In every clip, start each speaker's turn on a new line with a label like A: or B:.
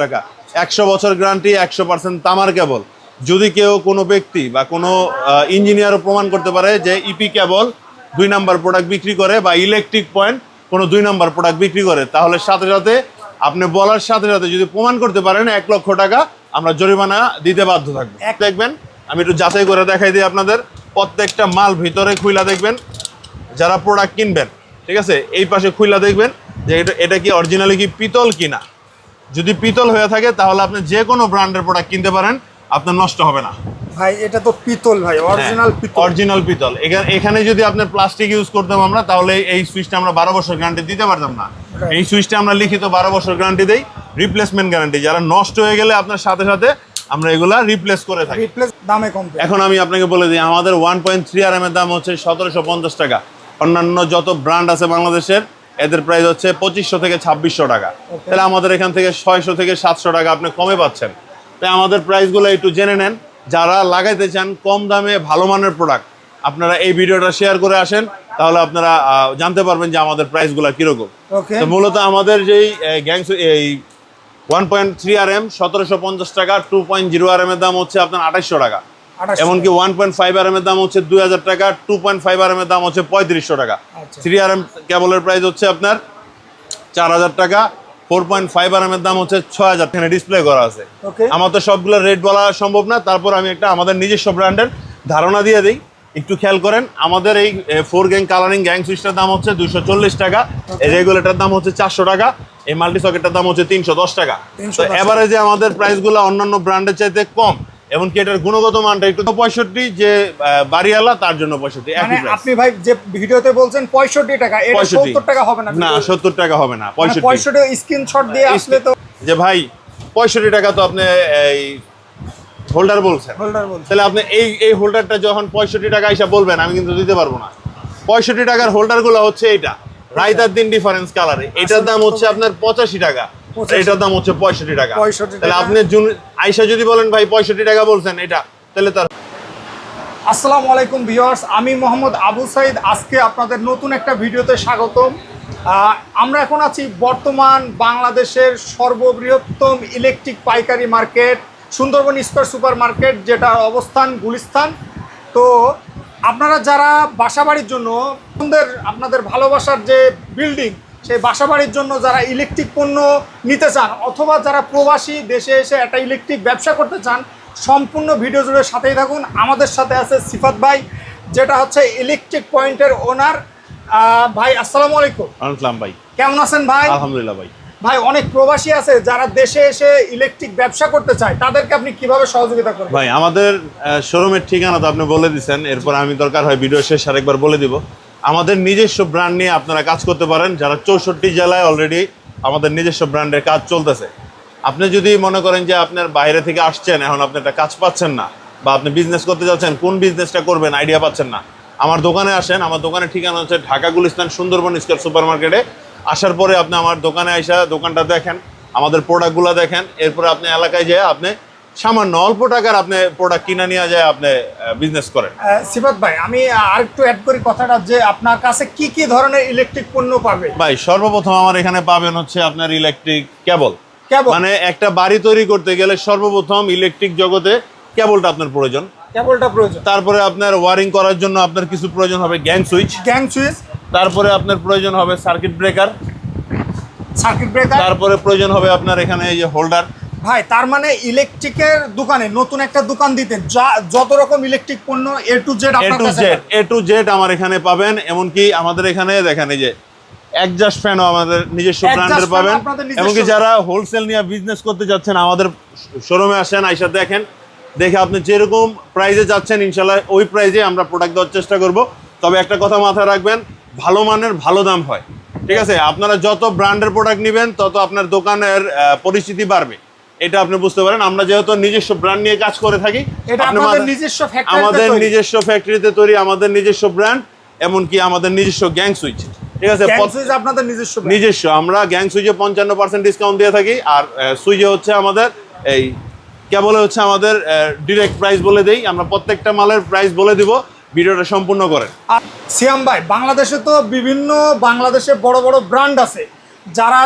A: টাকা। একশো বছর গ্যারান্টি একশো পার্সেন্ট তামার কেবল যদি কেউ কোনো ব্যক্তি বা কোনো ইঞ্জিনিয়ারও প্রমাণ করতে পারে যে ইপি কেবল দুই নাম্বার প্রোডাক্ট বিক্রি করে বা ইলেকট্রিক পয়েন্ট কোনো দুই নাম্বার প্রোডাক্ট বিক্রি করে তাহলে সাথে সাথে আপনি বলার সাথে সাথে যদি প্রমাণ করতে পারেন এক লক্ষ টাকা আমরা জরিমানা দিতে বাধ্য থাকব। এক দেখবেন আমি একটু যাচাই করে দেখাই দিই আপনাদের। প্রত্যেকটা মাল ভিতরে খুইলা দেখবেন যারা প্রোডাক্ট কিনবেন ঠিক আছে? এই পাশে খুইলা দেখবেন যে এটা এটা কি অরিজিনালি কি পিতল কিনা? যদি পিতল হয়ে থাকে তাহলে আপনি যে কোনো ব্র্যান্ডের প্রোডাক্ট কিনতে পারেন আপনার নষ্ট হবে না।
B: ভাই এটা তো পিতল ভাই অরিজিনাল পিতল।
A: অরিজিনাল পিতল। এখানে এখানে যদি আপনার প্লাস্টিক ইউজ করতাম আমরা তাহলে এই সুইচটা আমরা বারো বছর গ্যারান্টি দিতে পারতাম না। এই সুইচটা আমরা লিখিত বারো বছর গ্যারান্টি দেই রিপ্লেসমেন্ট গ্যারান্টি যারা নষ্ট হয়ে গেলে আপনার সাথে সাথে আমরা এগুলা রিপ্লেস করে থাকি।
B: রিপ্লেস দামে কম
A: এখন আমি আপনাকে বলে দিই আমাদের one point three R M এর দাম হচ্ছে সতেরোশো পঞ্চাশ টাকা। অন্যান্য যত ব্র্যান্ড আছে বাংলাদেশের এদের প্রাইস হচ্ছে পঁচিশশো থেকে ছাব্বিশশো টাকা। তাহলে আমাদের এখান থেকে ছয়শো থেকে সাতশো টাকা আপনি কমে পাচ্ছেন। তাই আমাদের প্রাইসগুলো একটু জেনে নেন। যারা লাগাইতে চান কম দামে ভালো মানের প্রোডাক্ট আপনারা এই ভিডিওটা শেয়ার করে আসেন তাহলে আপনারা জানতে পারবেন যে আমাদের প্রাইসগুলো কীরকম। তো মূলত আমাদের যেই গ্যাংস এই one point three R M সতেরোশো পঞ্চাশ টাকা two point zero R M এর দাম হচ্ছে আপনার আঠাশশো টাকা। এমনকি one point five R M এর দাম হচ্ছে দুই হাজার টাকা two point five R M এর দাম হচ্ছে পঁয়ত্রিশশো টাকা। থ্রি আর এম কেবলের প্রাইস হচ্ছে আপনার চার হাজার টাকা four point five R M এর দাম হচ্ছে ছয় হাজার। এখানে ডিসপ্লে করা আছে। আমার তো সবগুলো রেট বলা সম্ভব না তারপর আমি একটা আমাদের নিজস্ব ব্র্যান্ডের ধারণা দিয়ে দিই। একটু খেয়াল করেন আমাদের এই ফোর গ্যাং কালারিং গ্যাং সুইচটার দাম হচ্ছে দুশো চল্লিশ টাকা এই রেগুলেটার দাম হচ্ছে চারশো টাকা এই মাল্টি সকেটটার দাম হচ্ছে তিনশো দশ টাকা। তো এবারে যে আমাদের প্রাইসগুলো অন্যান্য ব্র্যান্ডের চাইতে কম। এমনকি এটার গুণগত মানটা একটু পঁয়ষট্টি যে বাড়িওয়ালা তার জন্য পঁয়ষট্টি
B: মানে আপনি ভাই যে ভিডিওতে বলছেন পঁয়ষট্টি টাকা সত্তর টাকা হবে না
A: না সত্তর টাকা হবে না
B: মানে
A: পঁয়ষট্টি।
B: স্ক্রিনশট দিয়ে আসলে তো
A: যে ভাই পঁয়ষট্টি টাকা তো আপনি এই হোল্ডার বলছেন।
B: হোল্ডার বলছেন।
A: তাহলে আপনি এই এই হোল্ডারটা যখন পঁয়ষট্টি টাকা হিসাব বলবেন আমি কিন্তু দিতে পারব না। পঁয়ষট্টি টাকার হোল্ডারগুলো হচ্ছে এইটা রাইতার দিন ডিফারেন্স কালারে এটার দাম হচ্ছে আপনার পঁচাশি টাকা। এটার দাম হচ্ছে পঁয়ষট্টি টাকা।
B: 65
A: তাহলে আপনি জুন- আইসা যদি বলেন ভাই পঁয়ষট্টি টাকা বলছেন এটা তাহলে তার
B: আসসালামু আলাইকুম ভিউয়ার্স আমি মোহাম্মদ আবু সাইদ। আজকে আপনাদের নতুন একটা ভিডিওতে স্বাগতম। আমরা এখন আছি বর্তমান বাংলাদেশের সর্ববৃহত্তম ইলেকট্রিক পাইকারি market Sundarban square super market যেটার অবস্থান গুলিস্তান। তো আপনারা যারা বাসাবাড়ির জন্য আপনাদের আপনাদের ভালোবাসার যে বিল্ডিং সেই বাসাবাড়ির জন্য যারা ইলেকট্রিক পণ্য নিতে চান অথবা যারা প্রবাসী দেশে এসে একটা ইলেকট্রিক ব্যবসা করতে চান সম্পূর্ণ ভিডিও জুড়ে সাথেই থাকুন। আমাদের সাথে আছে সিফাত ভাই যেটা হচ্ছে ইলেকট্রিক পয়েন্টের ওনার ভাই আসসালামু আলাইকুম।
A: ভাই।
B: কেমন আছেন ভাই?
A: আলহামদুলিল্লাহ ভাই।
B: ভাই অনেক প্রবাসী আছে যারা দেশে এসে ইলেকট্রিক ব্যবসা করতে চায় তাদেরকে আপনি কীভাবে সহযোগিতা করবেন
A: ভাই আমাদের শোরুমের ঠিকানা তো আপনি বলে দিচ্ছেন এরপর আমি দরকার হয় ভিডিও শেষ আরেকবার বলে দিব। আমাদের নিজস্ব ব্র্যান্ড নিয়ে আপনারা কাজ করতে পারেন। যারা চৌষট্টি জেলায় অলরেডি আমাদের নিজস্ব ব্র্যান্ডের কাজ চলতেছে। আপনি যদি মনে করেন যে আপনার বাইরে থেকে আসছেন, এখন আপনি একটা কাজ পাচ্ছেন না বা আপনি বিজনেস করতে যাচ্ছেন, কোন বিজনেসটা করবেন আইডিয়া পাচ্ছেন না। আমার দোকানে আসেন, আমার দোকানের ঠিকানা হচ্ছে ঢাকা গুলিস্তান সুন্দরবন স্কোয়ার সুপার মার্কেটে আসার পরে আপনি আমার দোকানে আইসা দোকানটা দেখেন, আমাদের প্রোডাক্টগুলো দেখেন। এরপরে আপনি এলাকায় যেয়ে আপনি সামান্য অল্প টাকার আপনি প্রোডাক্ট কিনে নিয়ে যায় আপনি বিজনেস করেন।
B: সিফাত ভাই আমি আর একটু অ্যাড করি কথাটা যে আপনার কাছে কি কি ধরনের ইলেকট্রিক পণ্য পাবে?
A: ভাই সর্বপ্রথম আমার এখানে পাবেন হচ্ছে আপনার ইলেকট্রিক কেবল
B: কেবল
A: মানে একটা বাড়ি তৈরি করতে গেলে সর্বপ্রথম ইলেকট্রিক জগতে কেবলটা আপনার প্রয়োজন।
B: কেবলটা প্রয়োজন।
A: তারপরে আপনার ওয়ারিং করার জন্য আপনার কিছু প্রয়োজন হবে গ্যাং সুইচ
B: গ্যাং সুইচ
A: তারপরে আপনার প্রয়োজন হবে সার্কিট ব্রেকার
B: সার্কিট ব্রেকার
A: তারপরে প্রয়োজন হবে আপনার এখানে এই যে হোল্ডার
B: ভাই তার মানে ইলেকট্রিকের দোকানে নতুন একটা দোকান দিতেন যা যত রকম ইলেকট্রিক পণ্য A to Z
A: A to Z A to Z আমার এখানে পাবেন এমনকি আমাদের এখানে দেখেন এই যে একজাস্ট ফ্যানও আমাদের নিজস্ব ব্র্যান্ডের পাবেন। এমনকি যারা হোলসেল নিয়ে বিজনেস করতে যাচ্ছেন আমাদের শোরুমে আসেন আইসা দেখেন দেখে আপনি যেরকম প্রাইজে যাচ্ছেন ইনশাল্লাহ ওই প্রাইজে আমরা প্রোডাক্ট দেওয়ার চেষ্টা করব। তবে একটা কথা মাথায় রাখবেন ভালো মানের ভালো দাম হয়। ঠিক আছে? আপনারা যত ব্র্যান্ডের প্রোডাক্ট নেবেন তত আপনার দোকানের পরিচিতি বাড়বে। এটা আপনি বুঝতে পারেন আমরা যেহেতু নিজস্ব ব্র্যান্ড নিয়ে কাজ করে থাকি আমাদের নিজস্ব ফ্যাক্টরিতে তৈরি। আমাদের নিজস্ব ব্র্যান্ড এমনকি আমাদের নিজস্ব গ্যাং সুইচ ঠিক আছে?
B: আপনাদের নিজস্ব
A: নিজস্ব। আমরা গ্যাং সুইচে পঞ্চান্ন পার্সেন্ট ডিসকাউন্ট দিয়ে থাকি আর সুইচে হচ্ছে আমাদের এই কেবলে হচ্ছে আমাদের ডিরেক্ট প্রাইস বলে দেই। আমরা প্রত্যেকটা মালের প্রাইস বলে দিব ভিডিওটা সম্পূর্ণ করেন।
B: সিয়াম ভাই বাংলাদেশে তো বিভিন্ন বাংলাদেশে বড় বড় ব্র্যান্ড আছে। যারা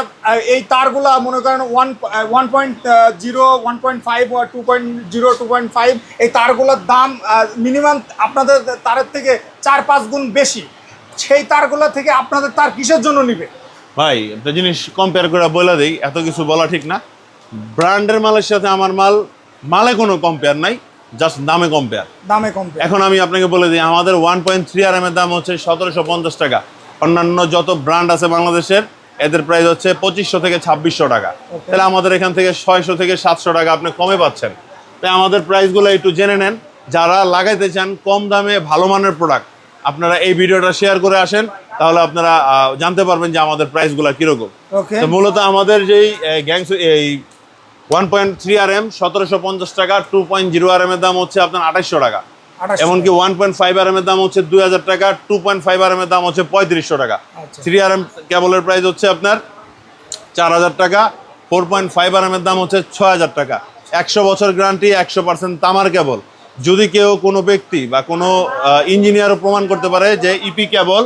B: এই তারগুলা মনে করেন one one point zero one point five two point zero two point five এই তারগুলোর দাম মিনিমাম আপনাদের তারের থেকে চার পাঁচ গুণ বেশি। সেই তারগুলো থেকে আপনাদের তার কিসের জন্য নিবে?
A: ভাই একটা জিনিস কম্পেয়ার করে বলে দিই এত কিছু বলা ঠিক না। ব্র্যান্ডের মালের সাথে আমার মাল মালে কোনো কম্পেয়ার নাই জাস্ট দামে কম্পেয়ার
B: দামে কম্পেয়ার
A: এখন আমি আপনাকে বলে দিই আমাদের one point three R M এর দাম হচ্ছে সতেরোশো পঞ্চাশ টাকা। অন্যান্য যত ব্র্যান্ড আছে বাংলাদেশের এদের প্রাইস হচ্ছে পঁচিশশো থেকে ছাব্বিশশো টাকা। তাহলে আমাদের এখান থেকে ছয়শো থেকে সাতশো টাকা আপনি কমে পাচ্ছেন। তাই আমাদের প্রাইসগুলো একটু জেনে নেন। যারা লাগাইতে চান কম দামে ভালো মানের প্রোডাক্ট আপনারা এই ভিডিওটা শেয়ার করে আসেন তাহলে আপনারা জানতে পারবেন যে আমাদের প্রাইসগুলো কীরকম। তো মূলত আমাদের যেই গ্যাংস এই one point three R M সতেরোশো পঞ্চাশ টাকা two point zero R M এর দাম হচ্ছে আপনার আঠাশশো টাকা। এমনকি one point five R M এর দাম হচ্ছে দুই হাজার টাকা two point five R M এর দাম হচ্ছে পঁয়ত্রিশশো টাকা। থ্রি আর এম কেবলের প্রাইস হচ্ছে আপনার চার হাজার টাকা four point five R M এর দাম হচ্ছে ছয় হাজার টাকা। একশো বছর গ্যারান্টি একশো পার্সেন্ট তামার কেবল যদি কেউ কোনো ব্যক্তি বা কোনো ইঞ্জিনিয়ারও প্রমাণ করতে পারে যে ইপি কেবল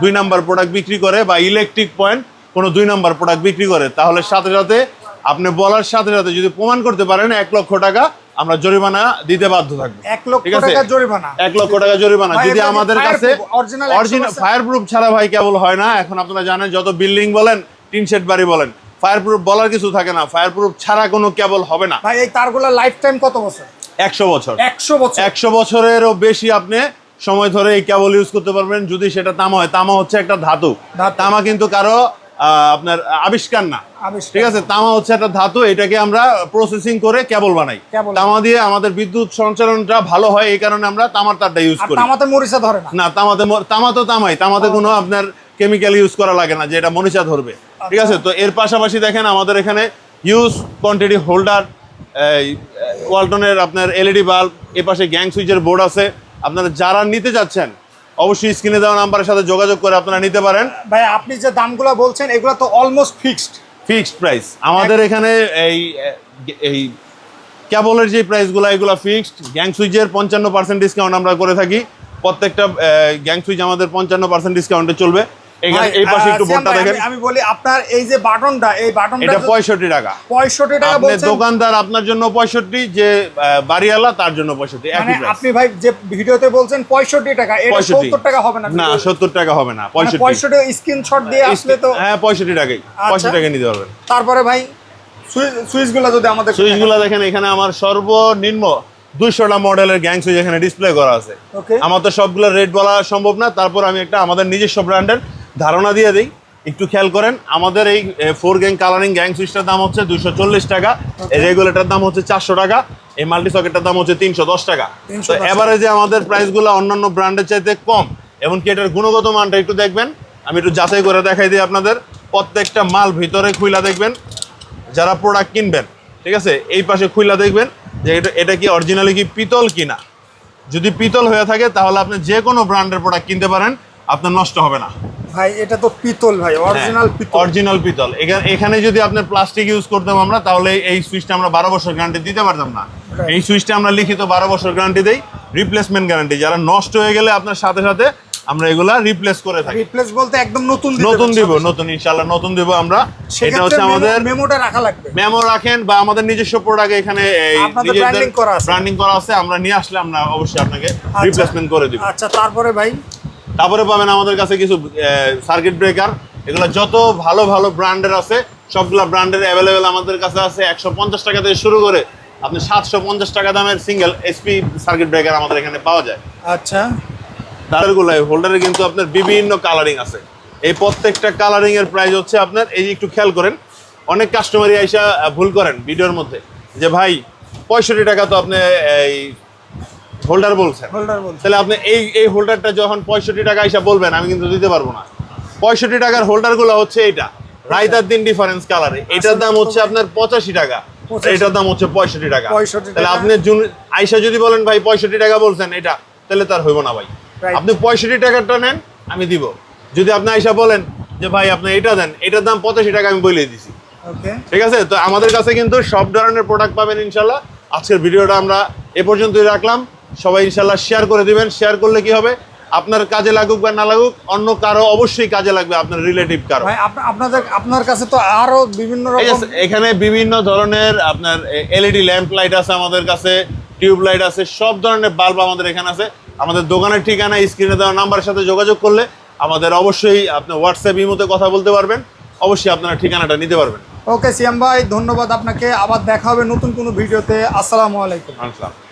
A: দুই নাম্বার প্রোডাক্ট বিক্রি করে বা ইলেকট্রিক পয়েন্ট কোনো দুই নাম্বার প্রোডাক্ট বিক্রি করে তাহলে সাথে সাথে আপনি বলার সাথে সাথে যদি প্রমাণ করতে পারেন এক লক্ষ টাকা আমরা জরিমানা দিতে বাধ্য থাকব।
B: এক লক্ষ? টাকা জরিমানা।
A: এক লক্ষ টাকা জরিমানা। যদি আমাদের কাছে অরিজিনাল ফায়ার প্রুফ ছাড়া ভাই কেবল হয় না। এখন আপনারা জানেন যত বিল্ডিং বলেন টিন শেড বাড়ি বলেন ফায়ার প্রুফ বলার কিছু থাকে না। ফায়ার প্রুফ ছাড়া কোনো কেবল হবে না।
B: ভাই এই তারগুলা লাইফ টাইম কত বছর?
A: একশো বছর।
B: একশো বছর।
A: একশো বছরেরও বেশি আপনি সময় ধরে এই কেবল ইউজ করতে পারবেন। যদি সেটা তামা হয় তামা হচ্ছে একটা ধাতু। তামা কিন্তু কারও আপনার আবিষ্কার না। ঠিক আছে? তামা হচ্ছে একটা ধাতু এটাকে আমরা প্রসেসিং করে কেবল বানাই। তামা দিয়ে আমাদের বিদ্যুৎ সঞ্চালনটা ভালো হয় এই কারণে আমরা তামার তারটা ইউজ করি।
B: তামাতে মরিচা ধরে না।
A: তামাতে তামা তো তামাই তামাতে কোনো আপনার কেমিক্যাল ইউজ করা লাগে না যে এটা মরিচা ধরবে। ঠিক আছে? তো এর পাশাপাশি দেখেন আমাদের এখানে ইউজ কোয়ান্টিটি হোল্ডার ওয়ালটনের আপনার এলইডি বাল্ব এ পাশে গ্যাং সুইচের বোর্ড আছে। আপনারা যারা নিতে যাচ্ছেন অবশ্যই স্ক্রিনে দেওয়া নাম্বারের সাথে যোগাযোগ করে আপনারা নিতে পারেন।
B: ভাই আপনি যে দামগুলো বলছেন এগুলো তো অলমোস্ট ফিক্সড
A: ফিক্সড প্রাইস আমাদের এখানে এই এই ক্যাবলের যে প্রাইসগুলো এগুলো ফিক্সড গ্যাং সুইচের পঞ্চান্ন পার্সেন্ট ডিসকাউন্ট আমরা করে থাকি। প্রত্যেকটা গ্যাং সুইচ আমাদের পঞ্চান্ন পার্সেন্ট ডিসকাউন্টে চলবে। এই পাশে একটু বোর্ডটা দেখেন।
B: আমি বলি আপনার এই যে বাটনটা এই বাটনটা
A: এটা পঁয়ষট্টি টাকা।
B: পঁয়ষট্টি টাকা
A: আপনি দোকানদার আপনার জন্য পঁয়ষট্টি যে আহ, বাড়িওয়ালা তার জন্য
B: মানে
A: একই প্রাইস
B: আপনি ভাই যে ভিডিওতে বলছেন পঁয়ষট্টি টাকা এটা হবে না
A: না সত্তর টাকা হবে না
B: মানে স্ক্রিনশট দিয়ে আসলে তো
A: হ্যাঁ পঁয়ষট্টি টাকাই। পঁয়ষট্টি টাকা নিতে পারবেন
B: তারপরে ভাই সুইচগুলো যদি আমাদের
A: সুইচগুলো দেখেন এখানে আমার সর্বনিম্ন দুইশোটা মডেলের গ্যাং সুইচ এখানে ডিসপ্লে করা আছে। আমার তো সবগুলো রেট বলা সম্ভব না তারপর আমি একটা আমাদের নিজস্ব ব্র্যান্ডের ধারণা দিয়ে দিই একটু খেয়াল করেন আমাদের এই ফোর গ্যাং কালারিং গ্যাং সুইচটার দাম হচ্ছে দুশো চল্লিশ টাকা এই রেগুলেটার দাম হচ্ছে চারশো টাকা এই মাল্টি সকেটটার দাম হচ্ছে তিনশো দশ টাকা।
B: 310
A: তো এবারে যে আমাদের প্রাইসগুলো অন্যান্য ব্র্যান্ডের চাইতে কম এমনকি এটার গুণগত মানটা একটু দেখবেন আমি একটু যাচাই করে দেখাই দিই আপনাদের প্রত্যেকটা মাল ভিতরে খুইলা দেখবেন যারা প্রোডাক্ট কিনবেন ঠিক আছে? এই পাশে খুইলা দেখবেন যে এটা এটা কি অরিজিনালি কি পিতল কিনা? যদি পিতল হয়ে থাকে তাহলে আপনি যে কোনো ব্র্যান্ডের প্রোডাক্ট কিনতে পারেন আপনার নষ্ট হবে না।
B: ভাই এটা তো পিতল ভাই অরিজিনাল পিতল।
A: অরিজিনাল পিতল। এখানে যদি আপনার প্লাস্টিক ইউজ করতাম আমরা তাহলে এই সুইচটা আমরা বারো বছর গ্যারান্টি দিতে পারতাম না। এই সুইচটা আমরা লিখিত বারো বছর গ্যারান্টি দেই রিপ্লেসমেন্ট গ্যারান্টি যারা নষ্ট হয়ে গেলে আপনার সাথে সাথে আমরা এগুলা রিপ্লেস করে থাকি।
B: রিপ্লেস বলতে একদম নতুন
A: নতুন দিব নতুন ইনশাল্লাহ নতুন দিব আমরা।
B: সেক্ষেত্রে
A: হচ্ছে আমাদের
B: মেমো- মেমোটা রাখা লাগবে।
A: মেমো রাখেন বা আমাদের নিজস্ব প্রোডাক্ট এখানে
B: branding করা আছে।
A: ব্র্যান্ডিং করা আছে আমরা নিয়ে আসলে আমরা অবশ্যই আপনাকে
B: আচ্ছা।
A: রিপ্লেসমেন্ট করে দিব।
B: আচ্ছা তারপরে ভাই?
A: তারপরে পাবেন আমাদের কাছে কিছু সার্কিট ব্রেকার এগুলো যত ভালো ভালো ব্র্যান্ডের আছে সবগুলো ব্র্যান্ডের অ্যাভেলেবেল আমাদের কাছে আছে। একশো পঞ্চাশ টাকা থেকে শুরু করে আপনি সাতশো পঞ্চাশ টাকা দামের সিঙ্গেল এসপি সার্কিট ব্রেকার আমাদের এখানে পাওয়া যায়।
B: আচ্ছা।
A: তারগুলো হোল্ডারে কিন্তু আপনার বিভিন্ন কালারিং আছে। এই প্রত্যেকটা কালারিং এর প্রাইস হচ্ছে আপনার এই যে একটু খেয়াল করেন অনেক কাস্টমারই আইসা ভুল করেন ভিডিওর মধ্যে। যে ভাই পঁয়ষট্টি টাকা তো আপনি এই হোল্ডার বলছেন।
B: হোল্ডার বলতে
A: তাহলে আপনি এই এই হোল্ডারটা যখন পঁয়ষট্টি টাকা আইসা বলবেন আমি কিন্তু দিতে পারব না। পঁয়ষট্টি টাকার হোল্ডারগুলো হচ্ছে এইটা রাইতার দিন ডিফারেন্স কালারে এটার দাম হচ্ছে আপনার পঁচাশি টাকা। এটার দাম হচ্ছে পঁয়ষট্টি টাকা। তাহলে আপনি জুন- আইসা যদি বলেন ভাই পঁয়ষট্টি টাকা বলছেন এটা তাহলে তার হইব না ভাই। আপনি পঁয়ষট্টি টাকাটা নেন আমি দিব। যদি আপনি আইসা বলেন যে ভাই আপনি এটা দেন এটার দাম পঁচাশি টাকা আমি বলে দিছি।
B: ওকে
A: ঠিক আছে? তো আমাদের কাছে কিন্তু সব ধরনের প্রোডাক্ট পাবেন ইনশাল্লাহ আজকের ভিডিওটা আমরা এ পর্যন্তই রাখলাম। সবাই ইনশাল্লাহ শেয়ার করে দিবেন। শেয়ার করলে কি হবে? আপনার কাজে লাগুক বা না লাগুক অন্য কারও অবশ্যই কাজে লাগবে আপনার রিলেটিভ
B: কারও। আপনাদের আপনার কাছে তো আরও বিভিন্ন
A: এখানে বিভিন্ন ধরনের আপনার এলইডি ল্যাম্প লাইট আছে আমাদের কাছে টিউব লাইট আছে সব ধরনের বাল্ব আমাদের এখানে আছে। আমাদের দোকানের ঠিকানা স্ক্রিনে দেওয়া নাম্বারের সাথে যোগাযোগ করলে আমাদের অবশ্যই আপনি হোয়াটসঅ্যাপ ইমোতে কথা বলতে পারবেন। অবশ্যই আপনারা ঠিকানাটা নিতে পারবেন।
B: ওকে সিয়াম ভাই ধন্যবাদ আপনাকে। আবার দেখা হবে নতুন কোনো ভিডিওতে। আসসালামু আলাইকুম।
A: আসসালাম।